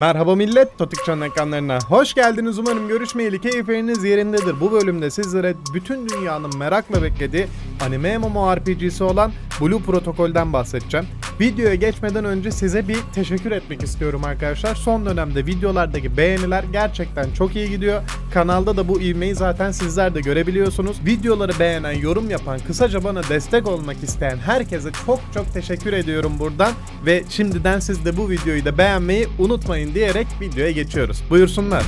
Merhaba millet, Totikçan'ın ekranlarına hoş geldiniz. Umarım görüşmeyeli keyifleriniz yerindedir. Bu bölümde sizlere bütün dünyanın merakla beklediği anime MMORPG'si olan Blue Protocol'den bahsedeceğim. Videoya geçmeden önce size bir teşekkür etmek istiyorum arkadaşlar. Son dönemde videolardaki beğeniler gerçekten çok iyi gidiyor. Kanalda da bu ivmeyi zaten sizler de görebiliyorsunuz. Videoları beğenen, yorum yapan, kısaca bana destek olmak isteyen herkese çok çok teşekkür ediyorum buradan. Ve şimdiden siz de bu videoyu da beğenmeyi unutmayın diyerek videoya geçiyoruz. Buyursunlar.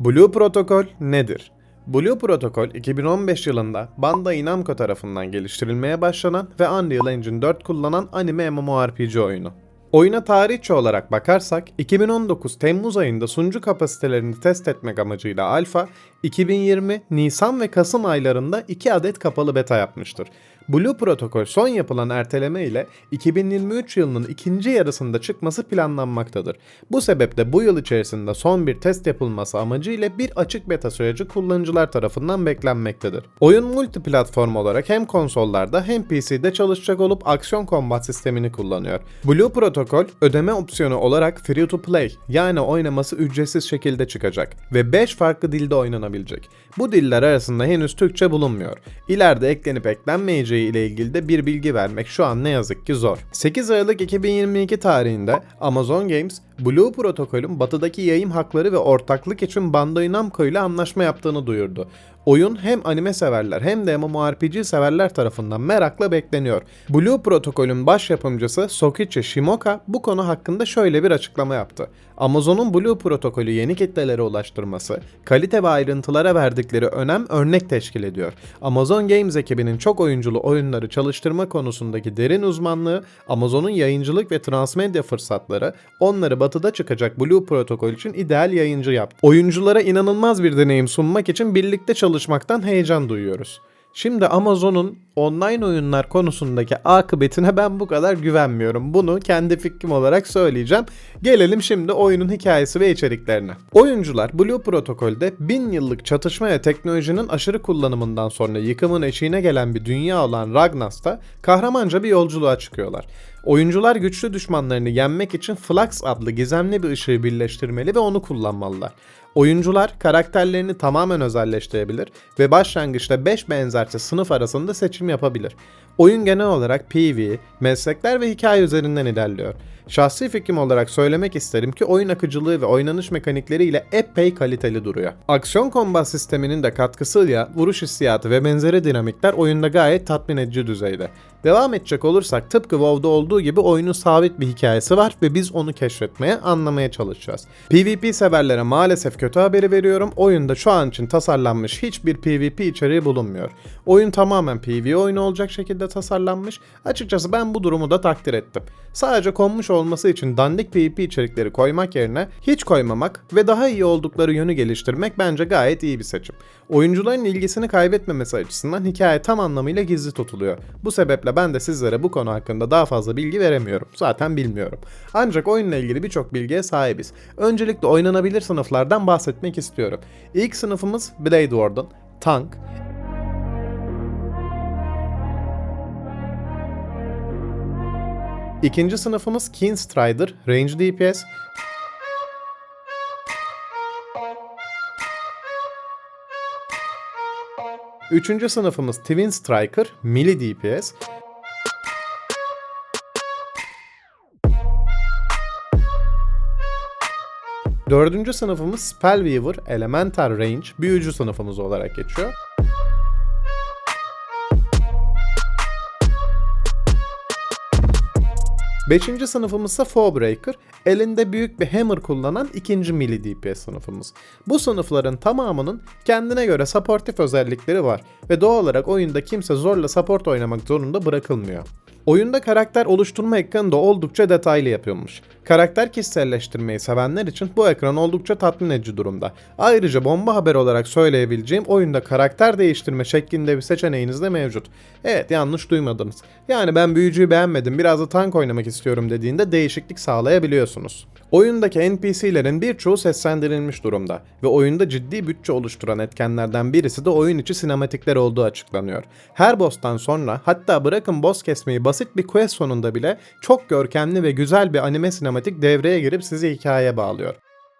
Blue Protocol nedir? Blue Protocol 2015 yılında Bandai Namco tarafından geliştirilmeye başlanan ve Unreal Engine 4 kullanan anime MMORPG oyunu. Oyuna tarihçi olarak bakarsak 2019 Temmuz ayında sunucu kapasitelerini test etmek amacıyla Alpha, 2020 Nisan ve Kasım aylarında 2 adet kapalı beta yapmıştır. Blue Protocol son yapılan erteleme ile 2023 yılının ikinci yarısında çıkması planlanmaktadır. Bu sebeple bu yıl içerisinde son bir test yapılması amacıyla bir açık beta süreci kullanıcılar tarafından beklenmektedir. Oyun multiplatform olarak hem konsollarda hem PC'de çalışacak olup aksiyon kombat sistemini kullanıyor. Blue Protocol ödeme opsiyonu olarak free to play yani oynaması ücretsiz şekilde çıkacak ve 5 farklı dilde oynanabilecek. Bu diller arasında henüz Türkçe bulunmuyor. İleride eklenip eklenmeyeceği ile ilgili de bir bilgi vermek şu an ne yazık ki zor. 8 Aralık 2022 tarihinde Amazon Games, Blue Protocol'ün batıdaki yayın hakları ve ortaklık için Bandai Namco ile anlaşma yaptığını duyurdu. Oyun hem anime severler hem de MMORPG severler tarafından merakla bekleniyor. Blue Protocol'ün baş yapımcısı Sokichi Shimoka bu konu hakkında şöyle bir açıklama yaptı. Amazon'un Blue Protocol'ü yeni kitlelere ulaştırması, kalite ve ayrıntılara verdikleri önem örnek teşkil ediyor. Amazon Games ekibinin çok oyunculu oyunları çalıştırma konusundaki derin uzmanlığı, Amazon'un yayıncılık ve transmedya fırsatları onları batıda çıkacak Blue Protocol için ideal yayıncı yaptı. Oyunculara inanılmaz bir deneyim sunmak için birlikte çalışmaktan heyecan duyuyoruz. Şimdi Amazon'un online oyunlar konusundaki akıbetine ben bu kadar güvenmiyorum. Bunu kendi fikrim olarak söyleyeceğim. Gelelim şimdi oyunun hikayesi ve içeriklerine. Oyuncular Blue Protocol'de bin yıllık çatışma ve teknolojinin aşırı kullanımından sonra yıkımın eşiğine gelen bir dünya olan Ragnas'ta kahramanca bir yolculuğa çıkıyorlar. Oyuncular güçlü düşmanlarını yenmek için Flux adlı gizemli bir ışığı birleştirmeli ve onu kullanmalılar. Oyuncular karakterlerini tamamen özelleştirebilir ve başlangıçta 5 benzerçe sınıf arasında seçim yapabilir. Oyun genel olarak PvE, meslekler ve hikaye üzerinden ilerliyor. Şahsi fikrim olarak söylemek isterim ki oyun akıcılığı ve oynanış mekanikleriyle epey kaliteli duruyor. Aksiyon kombat sisteminin de katkısıyla vuruş hissiyatı ve benzeri dinamikler oyunda gayet tatmin edici düzeyde. Devam edecek olursak tıpkı WoW'da olduğu gibi oyunun sabit bir hikayesi var ve biz onu keşfetmeye, anlamaya çalışacağız. PvP severlere maalesef kötü haberi veriyorum. Oyunda şu an için tasarlanmış hiçbir PvP içeriği bulunmuyor. Oyun tamamen PvE oyunu olacak şekilde tasarlanmış. Açıkçası ben bu durumu da takdir ettim. Sadece konmuş olması için dandik PvP içerikleri koymak yerine hiç koymamak ve daha iyi oldukları yönü geliştirmek bence gayet iyi bir seçim. Oyuncuların ilgisini kaybetmemesi açısından hikaye tam anlamıyla gizli tutuluyor. Bu sebeple ben de sizlere bu konu hakkında daha fazla bilgi veremiyorum. Zaten bilmiyorum. Ancak oyunla ilgili birçok bilgiye sahibiz. Öncelikle oynanabilir sınıflardan bahsetmek istiyorum. İlk sınıfımız Blade Warden, Tank, İkinci sınıfımız Keen Strider, Range DPS. Üçüncü sınıfımız Twin Striker, Melee DPS. Dördüncü sınıfımız Spellweaver, Elemental Range, büyücü sınıfımız olarak geçiyor. Beşinci sınıfımız ise Fawbreaker, elinde büyük bir hammer kullanan ikinci melee DPS sınıfımız. Bu sınıfların tamamının kendine göre supportif özellikleri var ve doğal olarak oyunda kimse zorla support oynamak zorunda bırakılmıyor. Oyunda karakter oluşturma ekranı da oldukça detaylı yapılmış. Karakter kişiselleştirmeyi sevenler için bu ekran oldukça tatmin edici durumda. Ayrıca bomba haber olarak söyleyebileceğim oyunda karakter değiştirme şeklinde bir seçeneğiniz de mevcut. Evet yanlış duymadınız. Yani ben büyücüyü beğenmedim biraz da tank oynamak istiyorum dediğinde değişiklik sağlayabiliyorsunuz. Oyundaki NPC'lerin birçoğu seslendirilmiş durumda ve oyunda ciddi bütçe oluşturan etkenlerden birisi de oyun içi sinematikler olduğu açıklanıyor. Her boss'tan sonra hatta bırakın boss kesmeyi basit bir quest sonunda bile çok görkemli ve güzel bir anime sinematik devreye girip sizi hikayeye bağlıyor.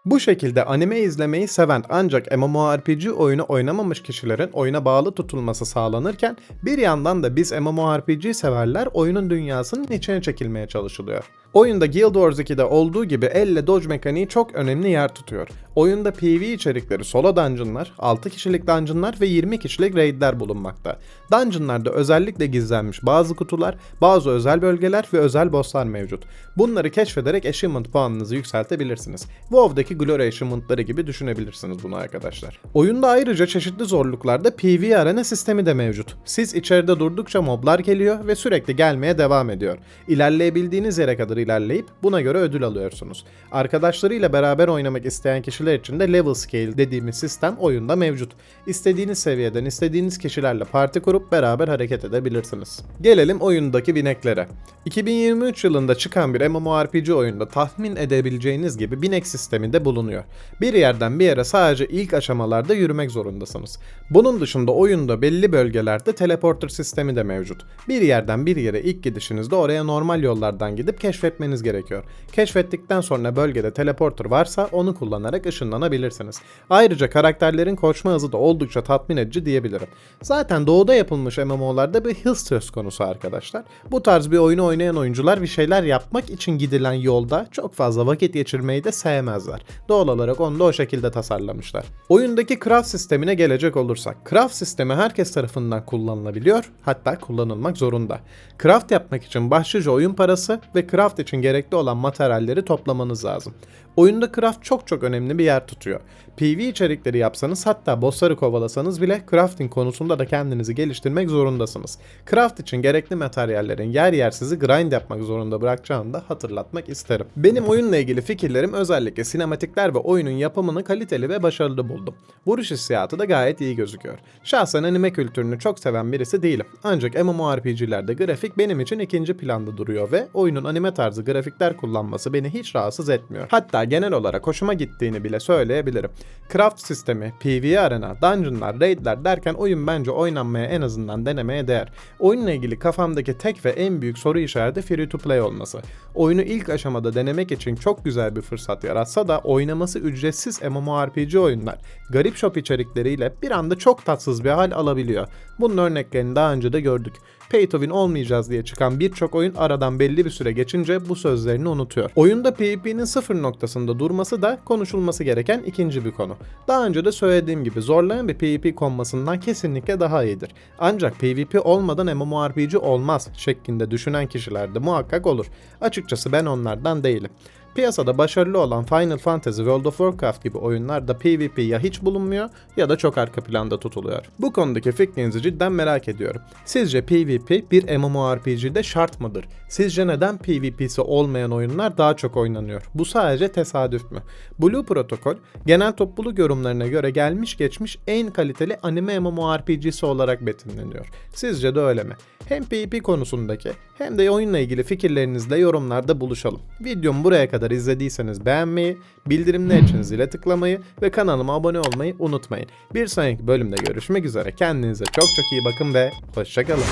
Bu şekilde anime izlemeyi seven ancak MMORPG oyunu oynamamış kişilerin oyuna bağlı tutulması sağlanırken bir yandan da biz MMORPG severler oyunun dünyasının içine çekilmeye çalışılıyor. Oyunda Guild Wars 2'de olduğu gibi elle dodge mekaniği çok önemli yer tutuyor. Oyunda PvE içerikleri solo dungeonlar, 6 kişilik dungeonlar ve 20 kişilik raidler bulunmakta. Dungeonlarda özellikle gizlenmiş bazı kutular, bazı özel bölgeler ve özel bosslar mevcut. Bunları keşfederek achievement puanınızı yükseltebilirsiniz. WoW'daki Glory achievement'ları gibi düşünebilirsiniz bunu arkadaşlar. Oyunda ayrıca çeşitli zorluklarda PvE arena sistemi de mevcut. Siz içeride durdukça moblar geliyor ve sürekli gelmeye devam ediyor. İlerleyebildiğiniz yere kadar ilerleyip buna göre ödül alıyorsunuz. Arkadaşlarıyla beraber oynamak isteyen kişiler için de level scale dediğimiz sistem oyunda mevcut. İstediğiniz seviyeden istediğiniz kişilerle parti kurup beraber hareket edebilirsiniz. Gelelim oyundaki bineklere. 2023 yılında çıkan bir MMORPG oyunda tahmin edebileceğiniz gibi binek sistemi de bulunuyor. Bir yerden bir yere sadece ilk aşamalarda yürümek zorundasınız. Bunun dışında oyunda belli bölgelerde teleporter sistemi de mevcut. Bir yerden bir yere ilk gidişinizde oraya normal yollardan gidip keşfetmeniz gerekiyor. Keşfettikten sonra bölgede teleporter varsa onu kullanarak ışınlanabilirsiniz. Ayrıca karakterlerin koşma hızı da oldukça tatmin edici diyebilirim. Zaten doğuda yapılmış MMO'larda bir hız söz konusu arkadaşlar. Bu tarz bir oyunu oynayan oyuncular bir şeyler yapmak için gidilen yolda çok fazla vakit geçirmeyi de sevmezler. Doğal olarak onu da o şekilde tasarlamışlar. Oyundaki craft sistemine gelecek olursak. Craft sistemi herkes tarafından kullanılabiliyor hatta kullanılmak zorunda. Craft yapmak için başlıca oyun parası ve craft için gerekli olan materyalleri toplamanız lazım. Oyunda craft çok çok önemli bir yer tutuyor. PV içerikleri yapsanız hatta bossları kovalasanız bile crafting konusunda da kendinizi geliştirmek zorundasınız. Craft için gerekli materyallerin yer yer sizi grind yapmak zorunda bırakacağını da hatırlatmak isterim. Benim oyunla ilgili fikirlerim özellikle sinematikler ve oyunun yapımını kaliteli ve başarılı buldum. Vuruş hissiyatı da gayet iyi gözüküyor. Şahsen anime kültürünü çok seven birisi değilim. Ancak MMORPG'lerde grafik benim için ikinci planda duruyor ve oyunun anime tarzı grafikler kullanması beni hiç rahatsız etmiyor. Hatta genel olarak hoşuma gittiğini bile söyleyebilirim. Craft sistemi, PvE arena, dungeonlar, raidler derken oyun bence oynanmaya en azından denemeye değer. Oyunla ilgili kafamdaki tek ve en büyük soru işareti free to play olması. Oyunu ilk aşamada denemek için çok güzel bir fırsat yaratsa da oynaması ücretsiz MMORPG oyunlar garip shop içerikleriyle bir anda çok tatsız bir hal alabiliyor. Bunun örneklerini daha önce de gördük. Pay to win olmayacağız diye çıkan birçok oyun aradan belli bir süre geçince bu sözlerini unutuyor. Oyunda PvP'nin sıfır noktasında durması da konuşulması gereken ikinci bir konu. Daha önce de söylediğim gibi zorlayan bir PvP konmasından kesinlikle daha iyidir. Ancak PvP olmadan MMORPG olmaz şeklinde düşünen kişiler de muhakkak olur. Açıkçası ben onlardan değilim. Piyasada başarılı olan Final Fantasy World of Warcraft gibi oyunlarda PvP ya hiç bulunmuyor ya da çok arka planda tutuluyor. Bu konudaki fikrinizi cidden merak ediyorum. Sizce PvP bir MMORPG'de şart mıdır? Sizce neden PvP'si olmayan oyunlar daha çok oynanıyor? Bu sadece tesadüf mü? Blue Protocol genel topluluk yorumlarına göre gelmiş geçmiş en kaliteli anime MMORPG'si olarak betimleniyor. Sizce de öyle mi? Hem PvP konusundaki hem de oyunla ilgili fikirlerinizle yorumlarda buluşalım. Videomu buraya kadar izlediyseniz beğenmeyi, bildirimler için zile tıklamayı ve kanalıma abone olmayı unutmayın. Bir sonraki bölümde görüşmek üzere. Kendinize çok çok iyi bakın ve hoşçakalın.